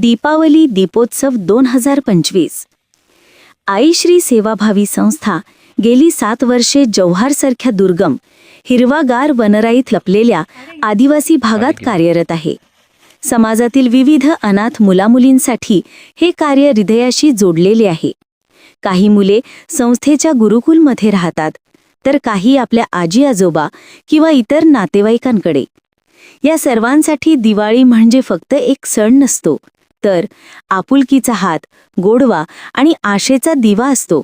दीपावली दीपोत्सव दोन हजार पंचवीस आईश्री सेवाभावी संस्था गेली सात वर्षे जव्हारसारख्या दुर्गम हिरवागार वनराईत लपलेल्या आदिवासी भागात कार्यरत आहे. समाजातील विविध अनाथ मुलामुलींसाठी हे कार्य हृदयाशी जोडलेले आहे. काही मुले संस्थेच्या गुरुकुलमध्ये राहतात तर काही आपल्या आजी आजोबा किंवा इतर नातेवाईकांकडे. या सर्वांसाठी दिवाळी म्हणजे फक्त एक सण नसतो. तर आपुलकीचा हात गोडवा आणि आशेचा दिवा असतो.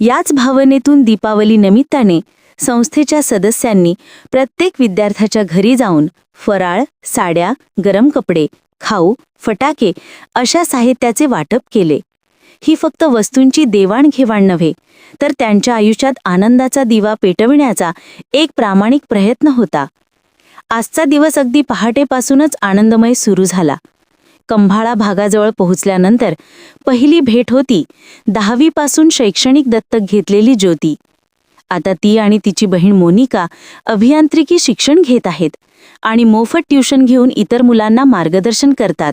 याच भावनेतून दीपावली निमित्ताने संस्थेच्या सदस्यांनी प्रत्येक विद्यार्थ्याच्या घरी जाऊन फराळ साड्या गरम कपडे खाऊ फटाके अशा साहित्याचे वाटप केले. ही फक्त वस्तूंची देवाणघेवाण नव्हे तर त्यांच्या आयुष्यात आनंदाचा दिवा पेटविण्याचा एक प्रामाणिक प्रयत्न होता. आजचा दिवस अगदी पहाटेपासूनच आनंदमय सुरू झाला. कंभाळा भागाजवळ पोहोचल्यानंतर पहिली भेट होती दहावीपासून शैक्षणिक दत्तक घेतलेली ज्योती. आता ती आणि तिची बहीण मोनिका अभियांत्रिकी शिक्षण घेत आहेत आणि मोफत ट्युशन घेऊन इतर मुलांना मार्गदर्शन करतात.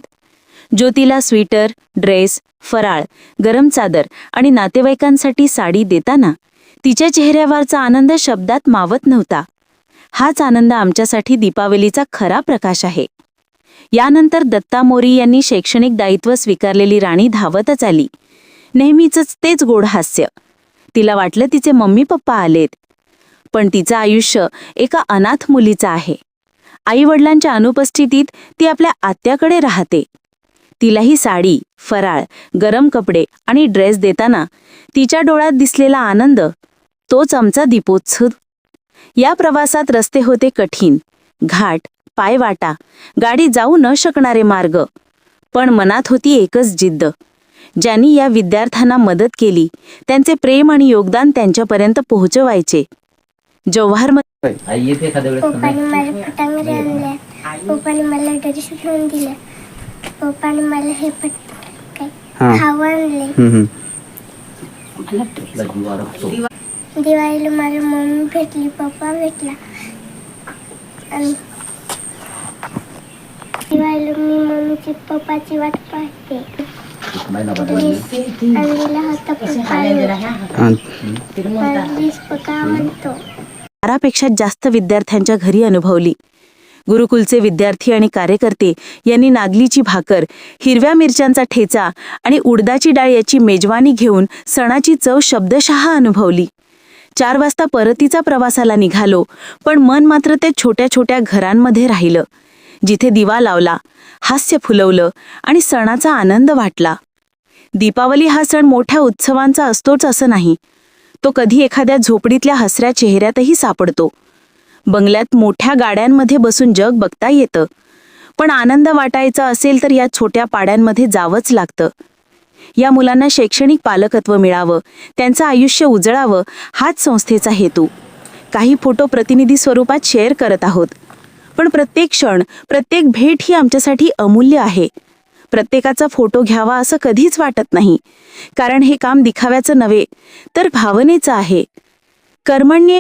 ज्योतीला स्वेटर ड्रेस फराळ गरम चादर आणि नातेवाईकांसाठी साडी देताना तिच्या चेहऱ्यावरचा आनंद शब्दात मावत नव्हता. हाच आनंद आमच्यासाठी दीपावलीचा खरा प्रकाश आहे. यानंतर दत्ता मोरी यांनी शैक्षणिक दायित्व स्वीकारलेली राणी धावतच आली. नेहमीच तेच गोड हास्य. तिला वाटलं तिचे मम्मी पप्पा आलेत. पण तिचं आयुष्य एका अनाथ मुलीचं आहे. आई वडिलांच्या अनुपस्थितीत ती आपल्या आत्याकडे राहते. तिलाही साडी फराळ गरम कपडे आणि ड्रेस देताना तिच्या डोळ्यात दिसलेला आनंद तोच आमचा दीपोत्सव. या प्रवासात रस्ते होते कठीण घाट पायवाटा गाडी जाऊ न शकणारे मार्ग. पण मनात होती एकच जिद्द. ज्यांनी या विद्यार्थ्यांना मदत केली त्यांचे प्रेम आणि योगदान त्यांच्यापर्यंत पोहोचवायचे. जव्हार पप्पाने? मला ड्रेस घेऊन पप्पाने मला हे हा. खावं आणले. दिवाळीला मला मम्मी भेटली पप्पा भेटला. आणि दिवाळीला मी मम्मीची पप्पाची वाट पाहते. एक महिनाभर ड्रेस आणलेला होता पप्पाने. ड्रेस पप्पा आवडतो बारापेक्षा जास्त विद्यार्थ्यांच्या घरी अनुभवली. गुरुकुलचे विद्यार्थी आणि कार्यकर्ते यांनी नागलीची भाकर हिरव्या मिरच्यांचा ठेचा आणि उडदाची डाळ याची मेजवानी घेऊन सणाची चव शब्दशः अनुभवली. चार वाजता परतीचा प्रवासाला निघालो पण मन मात्र ते छोट्या छोट्या घरांमध्ये राहिलं. जिथे दिवा लावला हास्य फुलवलं आणि सणाचा आनंद वाटला. दीपावली हा सण मोठ्या उत्सवांचा असतोच असं नाही. तो कधी एखाद्या झोपडीतल्या हसऱ्या चेहऱ्यातही सापडतो. बंगल्यात मोठ्या गाड्यांमध्ये बसून जग बघता येतं. पण आनंद वाटायचा असेल तर या छोट्या पाड्यांमध्ये जावंच लागतं. या मुलांना शैक्षणिक पालकत्व मिळावं त्यांचं आयुष्य उजळावं हाच संस्थेचा हेतू. काही फोटो प्रतिनिधी स्वरूपात शेअर करत आहोत. पण प्रत्येक क्षण प्रत्येक भेट ही आमच्यासाठी अमूल्य आहे. प्रत्येकाचा फोटो घ्यावा असं कधीच वाटत नाही. कारण हे काम दिखाव्याचं नव्हे तर भावनेचं आहे. कर्मण्ये